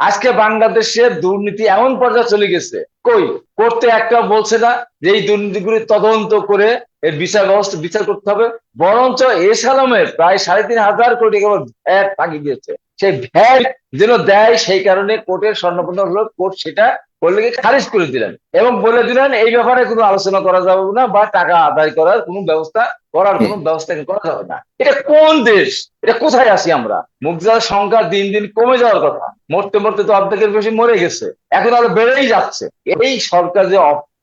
আজকে বাংলাদেশে দুর্নীতি এমন পর্যায়ে চলে গেছে। কই? করতে একটা বলছে না যে এই দুর্নীতিগুলি তদন্ত করে এর বিচার ব্যবস্থা, বিচার করতে হবে। বরঞ্চ এস আলমের প্রায় সাড়ে তিন হাজার কোটি টাকা ভ্যাট ফাঁকি দিয়েছে। সেই ভ্যাট যেন দেয় সেই কারণে কোর্টের স্বর্ণপন্ন হলো, কোর্ট সেটা করলে খারিজ করে দিলেন? এবং বলে দিলেন এই ব্যাপারে কোনো আলোচনা করা যাবে না বা টাকা আদায় করার কোনো ব্যবস্থা করার কোনো ব্যবস্থা করা যাবে না? এটা কোন দেশ? এটা কোথায় আছি আমরা? মুক্তিযোদ্ধার সংখ্যা দিন দিন কমে যাওয়ার কথা। মরতে মরতে তো অর্ধেকের বেশি মরে গেছে। এখন আরও বেড়েই যাচ্ছে। এই সরকার যে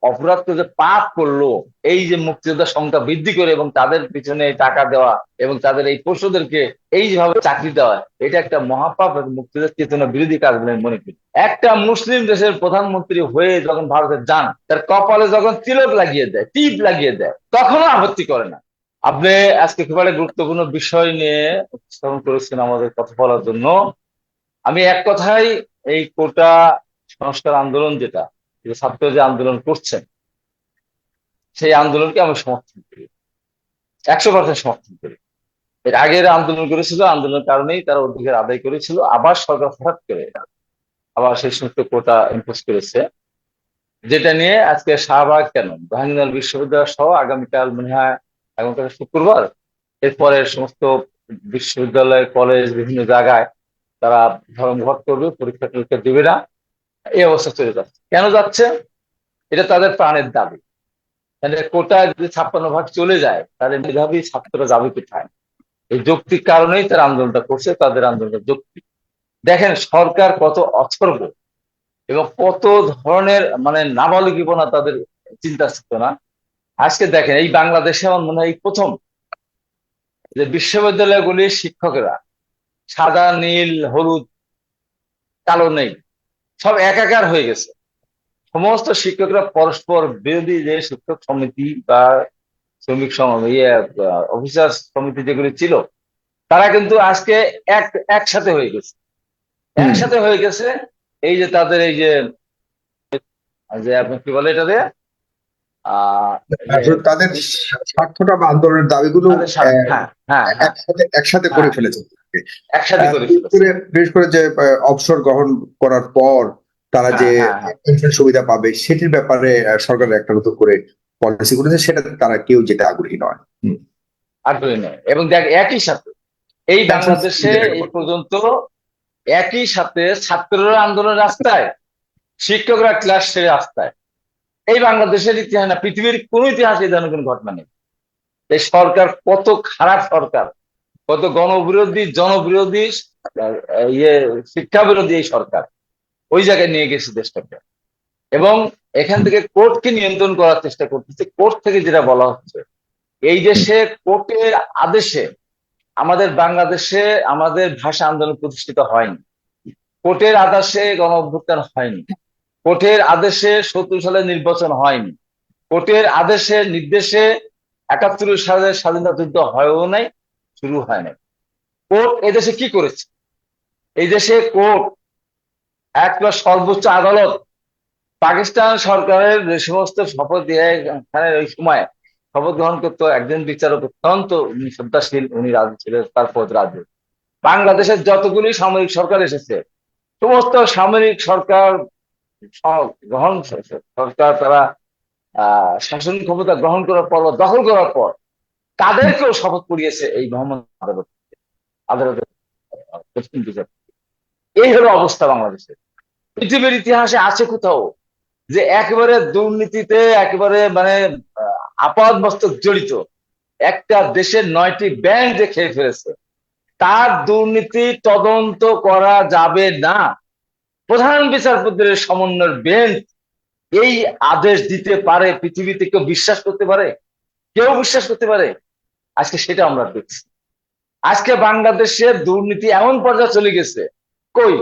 অপরাধ যে পাপ করল, এই যে মুক্তিযোদ্ধার সংখ্যা বৃদ্ধি করে এবং তাদের পিছনে টাকা দেওয়া এবং তাদের এই পশুদেরকে এই যেভাবে চাকরি দেওয়া, এটা একটা মহাপাপ এবং মুক্তিযোদ্ধার চেতনা বিরোধী কাজ বলে মনে করি। একটা মুসলিম দেশের প্রধানমন্ত্রী হয়ে যখন ভারতে যান, তার কপালে যখন তিলক লাগিয়ে দেয়, টিপ লাগিয়ে দেয়, তখনও আপত্তি করে না। আপনি আজকে একেবারে গুরুত্বপূর্ণ বিষয় নিয়ে উপস্থাপন করেছেন আমাদের কথা বলার জন্য। আমি এক কথাই এই কোটা সংস্কার আন্দোলন যেটা ছাত্র যে আন্দোলন করছেন, সেই আন্দোলনকে আমি সমর্থন করি। একশো পার্সেন্ট সমর্থন করি। এর আগের আন্দোলন করেছিল, আন্দোলনের কারণেই তারা অধিকার আদায় করেছিল। আবার সরকার হঠাৎ করে আবার সেই সমস্ত কোটা ইম্পোজ করেছে, যেটা নিয়ে আজকে শাহবাগ কেন? জাহাঙ্গীরনগর বিশ্ববিদ্যালয় সহ আগামীকাল মনে হয় আগামীকাল শুক্রবার এরপরে সমস্ত বিশ্ববিদ্যালয়, কলেজ বিভিন্ন জায়গায় তারা ধর্মঘট করবে পরীক্ষা টরীক্ষা দেবে না। এই অবস্থা চলে যাচ্ছে। কেন যাচ্ছে? এটা তাদের প্রাণের দাবি। তাহলে কোটা যদি ছাপ্পান্ন ভাগ চলে যায়, তাহলে মেধাবী ছাত্ররা যাবে কোথায়? এই যৌক্তিক কারণেই তারা আন্দোলনটা করছে, তাদের আন্দোলনটা যৌক্তিক। দেখেন, সরকার কত অথর্ব এবং কত ধরনের মানে নাবালকীপনা তাদের চিন্তা ছিল না আজকে দেখেন, এই বাংলাদেশে আমার মনে হয় প্রথম যে বিশ্ববিদ্যালয়গুলির শিক্ষকেরা সাদা, নীল, হলুদ, কালো নেই। সব একাকার হয়ে গেছে। সমস্ত শিক্ষকরা পরস্পর বিরোধী যে শিক্ষক সমিতি বা শ্রমিক ইয়ে অফিসার সমিতি যেগুলি ছিল তারা কিন্তু আজকে এক একসাথে হয়ে গেছে। একসাথে হয়ে গেছে এই যে তাদের এই যে যে আপনি কি বলে এটা দিয়ে? তাদের স্বার্থটা বা আন্দোলনের দাবিগুলো হ্যাঁ, হ্যাঁ, একসাথে একসাথে করে ফেলেছে। একসাথে করে বিশেষ করে যে অবসর গ্রহণ করার পর তারা যে পেনশন সুবিধা পাবে সেটির ব্যাপারে সরকার একটা নতুন করে পলিসি করেছে সেটা তারা কেউ যেতে আগ্রহী নয়। আগ্রহী নয়। এবং দেখ একই সাথে এই বাংলাদেশে এই পর্যন্ত একই সাথে ছাত্ররা আন্দোলন রাস্তায় শিক্ষকরা ক্লাস ছেড়ে রাস্তায় এই বাংলাদেশের ইতিহাস না পৃথিবীর কোন ইতিহাসে এই ধরনের কোন ঘটনা নেই। এই সরকার কত খারাপ সরকার কত গণবিরোধী, জনবিরোধী ইয়ে শিক্ষা বিরোধী এই সরকার। ওই জায়গায় নিয়ে গেছে দেশটাকে। এবং এখান থেকে কোর্টকে নিয়ন্ত্রণ করার চেষ্টা করতেছে। কোর্ট থেকে যেটা বলা হচ্ছে, এই দেশে কোর্টের আদেশে আমাদের বাংলাদেশে আমাদের ভাষা আন্দোলন প্রতিষ্ঠিত হয়নি। কোর্টের আদেশে গণ অভ্যুত্থান হয়নি। কোর্টের আদেশে সত্তর সালে নির্বাচন হয়নি। কোর্টের আদেশে নির্দেশে একাত্তর সালের স্বাধীনতা যুদ্ধ হয়ও নাই। শুরু হয় নাই। কোর্ট এদেশে কি করেছে? এই দেশে কোর্ট একটা সর্বোচ্চ আদালত পাকিস্তান সরকারের যে সমস্ত শপথ এখানে ওই সময় শপথ গ্রহণ করতো, একজন বিচারক অত্যন্ত শ্রদ্ধাশীল, উনি রাজু ছিলেন, তার পদ রাজু। বাংলাদেশের যতগুলি সামরিক সরকার এসেছে, সমস্ত সামরিক সরকার গ্রহণ, সরকার তারা শাসন ক্ষমতা গ্রহণ করার পর দখল করার পর তাদেরকেও শপথ করিয়েছে এই মোহাম্মদ আদালত। আদালতের এই হলো অবস্থা বাংলাদেশের। পৃথিবীর ইতিহাসে আছে কোথাও যে একেবারে দুর্নীতিতে একেবারে মানে আপাত মস্তক জড়িত একটা দেশের নয়টি ব্যাংক যে খেয়ে ফেলেছে, তার দুর্নীতি তদন্ত করা যাবে না। প্রধান বিচারপতির সমন্বয়ের বেঞ্চ এই আদেশ দিতে পারে পৃথিবীতে কেউ বিশ্বাস করতে পারে, কেউ বিশ্বাস করতে পারে আজকে সেটা আমরা দেখছি। আজকে বাংলাদেশের দুর্নীতি এমন পর্যায়ে চলে গেছে। কই?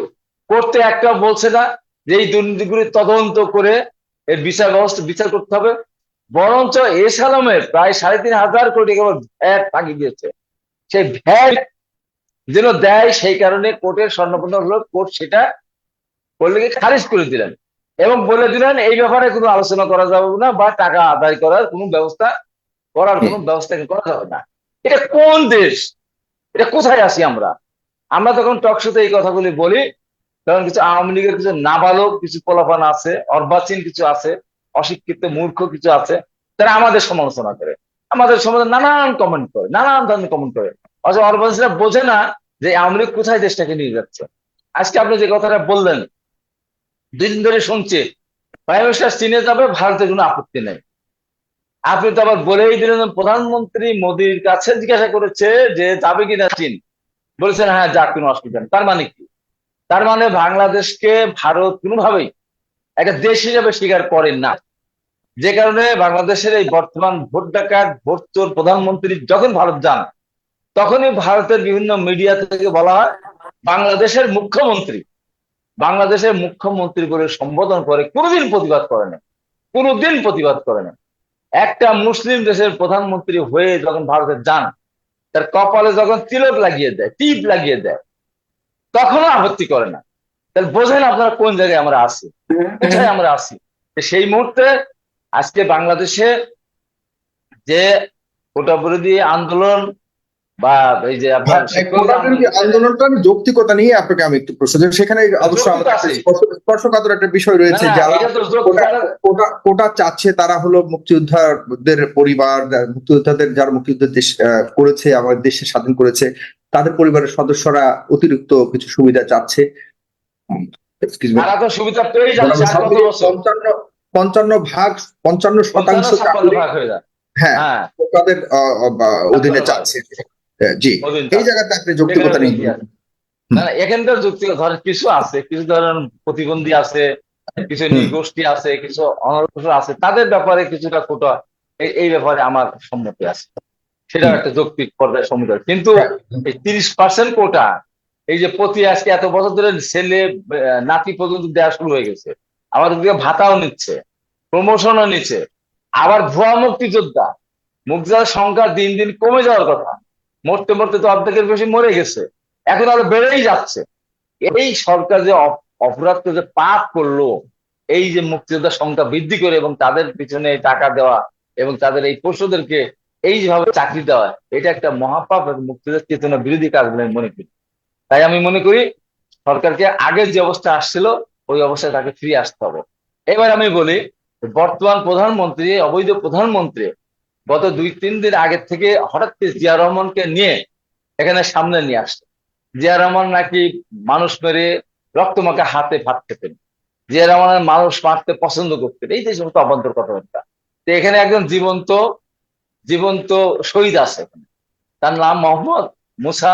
করতে একটা বলছে না যে এই দুর্নীতিগুলি তদন্ত করে এর বিচার ব্যবস্থা, বিচার করতে হবে। বরঞ্চ এস আলমের প্রায় সাড়ে তিন হাজার কোটি টাকা ভ্যাট ফাঁকি দিয়েছে। সেই ভ্যাট যেন দেয় সেই কারণে কোর্টের স্বর্ণপন্ন হলো, কোর্ট সেটা করলে খারিজ করে দিলেন। এবং বলে দিলেন, এই ব্যাপারে কোনো আলোচনা করা যাবে না বা টাকা আদায় করার কোনো ব্যবস্থা করার কোনো ব্যবস্থা করা যাবে না। এটা কোন দেশ? এটা কোথায় আছি আমরা? আমরা তখন টকশোতে এই কথাগুলি বলি। কারণ কিছু আওয়ামী লীগের কিছু নাবালক কিছু পোলাপান আছে অর্বাচীন কিছু আছে অশিক্ষিত মূর্খ কিছু আছে তারা আমাদের সমালোচনা করে। আমাদের সমাজে নানান কমেন্ট করে নানান ধরনের কমেন্ট করে। অথচ অর্বাচীনরা বোঝে না যে আওয়ামী লীগ কোথায় দেশটাকে নিয়ে যাচ্ছে। আজকে আপনি যে কথাটা বললেন দুই দিন ধরে শুনছি প্রাইম মিনিস্টার চীনে যাবে ভারতের কোনো আপত্তি নেই। আপনি তো আবার বলেই দিলেন প্রধানমন্ত্রী মোদীর কাছে জিজ্ঞাসা করেছে যে যাবে কিনা চীন। বলেছেন হ্যাঁ যাক, কোনো অসুবিধা নেই। তার মানে কি? তার মানে বাংলাদেশকে ভারত কোনোভাবেই একটা দেশ হিসেবে স্বীকার করেন না। যে কারণে বাংলাদেশের এই বর্তমান ভোট ডাকাত, ভোট চোর প্রধানমন্ত্রী যখন ভারত যান, তখনই ভারতের বিভিন্ন মিডিয়া থেকে বলা হয়, বাংলাদেশের মুখ্যমন্ত্রী বাংলাদেশের মুখ্যমন্ত্রী বলে সম্বোধন করে কোনোদিন প্রতিবাদ করে না। কোনোদিন প্রতিবাদ করে না। একটা মুসলিম দেশের প্রধানমন্ত্রী হয়ে যখন ভারতে যান, তার কপালে যখন তিলক লাগিয়ে দেয়, টিপ লাগিয়ে দেয়, তখনও আপত্তি করে না। তাহলে বোঝেন আপনারা কোন জায়গায় আমরা আছি, কোথায় আমরা আছি? সেই মুহূর্তে আজকে বাংলাদেশে যে কোটা বিরোধী আন্দোলন বা এই যে আপনার কোটা আন্দোলনটার যৌক্তিকতা নিয়ে আপনাকে আমি একটু প্রশ্ন সেখানে অবশ্য একটা স্পর্শকাতর একটা বিষয় রয়েছে যারা কোটা চাচ্ছে তারা হলো মুক্তিযোদ্ধাদের পরিবার মুক্তিযোদ্ধাদের যারা মুক্তিযুদ্ধ দেশ করেছে আমাদের দেশে স্বাধীন করেছে তাদের পরিবারের সদস্যরা অতিরিক্ত কিছু সুবিধা চাচ্ছে। পঞ্চান্ন ভাগ পঞ্চান্ন শতাংশ হয়ে হ্যাঁ হ্যাঁ। তাদের অধীনে চাচ্ছে। হ্যাঁ, জি। এই জায়গাতে আপনি যৌক্তিকতা নেই না এখানকার যুক্তি ধরেন কিছু আছে কিছু ধরেন প্রতিবন্ধী আছে কিছু। নিগোষ্ঠী আছে কিছু অনগ্রসর আছে তাদের ব্যাপারে কিছুটা কোটা এই ব্যাপারে আমার সম্মতি আছে। সেটা একটা যৌক্তিক পর্যায়ে সম্মতি কিন্তু হ্যাঁ, এই তিরিশ পার্সেন্ট কোটা এই যে প্রতি আজকে এত বছর ধরে ছেলে নাতি পর্যন্ত দেওয়া শুরু হয়ে গেছে। আমাদের দিকে ভাতাও নিচ্ছে প্রমোশনও নিচ্ছে। আবার ভুয়া মুক্তিযোদ্ধা মুক্তিযোদ্ধার সংখ্যা দিন দিন কমে যাওয়ার কথা। মরতে মরতে তো অর্ধেকের বেশি মরে গেছে। এখন আরও বেড়েই যাচ্ছে। এই সরকার যে অপ- অপরাধ যে পাপ করল, এই যে মুক্তিযোদ্ধার সংখ্যা বৃদ্ধি করে এবং তাদের পিছনে টাকা দেওয়া এবং তাদের এই পশুদেরকে এই যেভাবে চাকরি দেওয়া, এটা একটা মহাপাপ মুক্তিযোদ্ধার চেতনা বিরোধী কাজ বলে মনে করি। তাই আমি মনে করি সরকারকে আগের যে অবস্থা আসছিল, ওই অবস্থায় তাকে ফিরে আসতে হবে। এবার আমি বলি, বর্তমান প্রধানমন্ত্রী, অবৈধ প্রধানমন্ত্রী গত দুই, তিন দিন আগের থেকে হঠাৎ জিয়া রহমানকে নিয়ে এখানে সামনে নিয়ে আসছে। জিয়া রহমান নাকি মানুষ মেরে রক্তমাখা হাতে ভাত খেতেন। জিয়া রহমানের মানুষ মারতে পছন্দ করতেন। এই যে সমস্ত অভ্যন্তর কথাবার্তা তো এখানে একজন জীবন্ত জীবন্ত শহীদ আছে এখানে। তার নাম মোহাম্মদ মুসা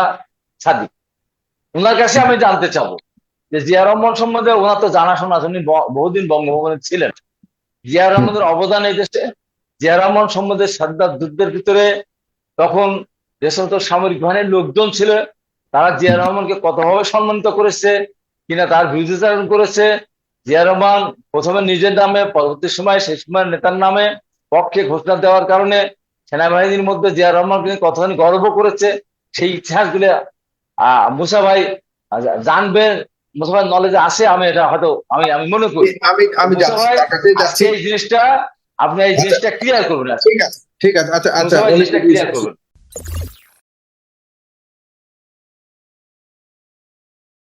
সাদিক। ওনার কাছে আমি জানতে চাবো যে জিয়া রহমান সম্বন্ধে ওনার তো জানাশোনা আছে উনি বহুদিন বঙ্গভবনে ছিলেন। জিয়া রহমানের অবদান এই দেশে জিয়া রহমান সম্বন্ধে সাদ্দাত যুদ্ধের ভিতরে তখন যে সমস্ত সামরিক বাহিনীর লোকজন ছিল তারা জিয়া রহমানকে কতভাবে সম্মানিত করেছে কিনা তার বিরোধিতারণ করেছে। জিয়া রহমান প্রথমে নিজের নামে পরবর্তী সময় সেই সময় নেতার নামে পক্ষে ঘোষণা দেওয়ার কারণে সেনাবাহিনীর মধ্যে জিয়া রহমানকে কতখানি গর্ব করেছে সেই ইতিহাসগুলো আহ মুসা ভাই জানবেন মুসা ভাই নলেজে আছে আমি এটা হয়তো আমি আমি মনে করি। আমি যাচ্ছি। এই জিনিসটা আপনি এই জিনিসটা ক্লিয়ার করবেন। ঠিক আছে ঠিক আছে আচ্ছা আচ্ছা ক্লিয়ার করবেন